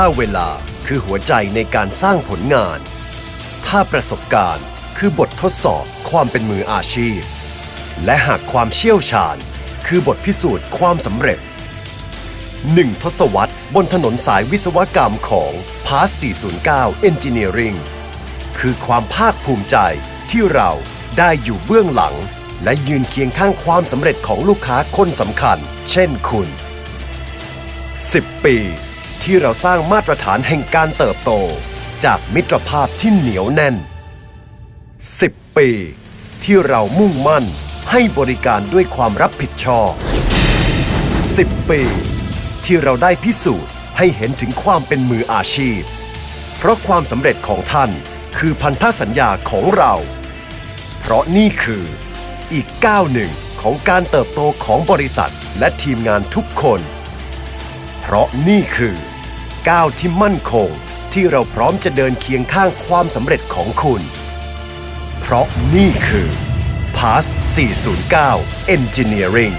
ถ้าเวลาคือหัวใจในการสร้างผลงาน ถ้าประสบการณ์คือบททดสอบความเป็นมืออาชีพ และหากความเชี่ยวชาญ คือบทพิสูจน์ความสำเร็จหนึ่งทศวรรษบนถนนสายวิศวกรรมของ p a s 409 Engineering คือความภาคภูมิใจที่เราได้อยู่เบื้องหลัง และยืนเคียงข้างความสำเร็จของลูกค้าคนสำคัญ เช่นคุณ 10 ปี ที่เราสร้างมาตรฐานแห่งการเติบโต จากมิตรภาพที่เหนียวแน่น 10 ปี ที่เรามุ่งมั่นให้บริการด้วยความรับผิดชอบ 10 ปี ที่เราได้พิสูจน์ให้เห็นถึงความเป็นมืออาชีพ เพราะความสำเร็จของท่านคือพันธสัญญาของเรา เพราะนี่คืออีกก้าวหนึ่งของการเติบโตของบริษัทและทีมงานทุกคน เพราะนี่คือ ก้าวที่มั่นคง ที่เราพร้อมจะเดินเคียงข้างความสำเร็จของคุณ เพราะนี่คือ Pass 409 Engineering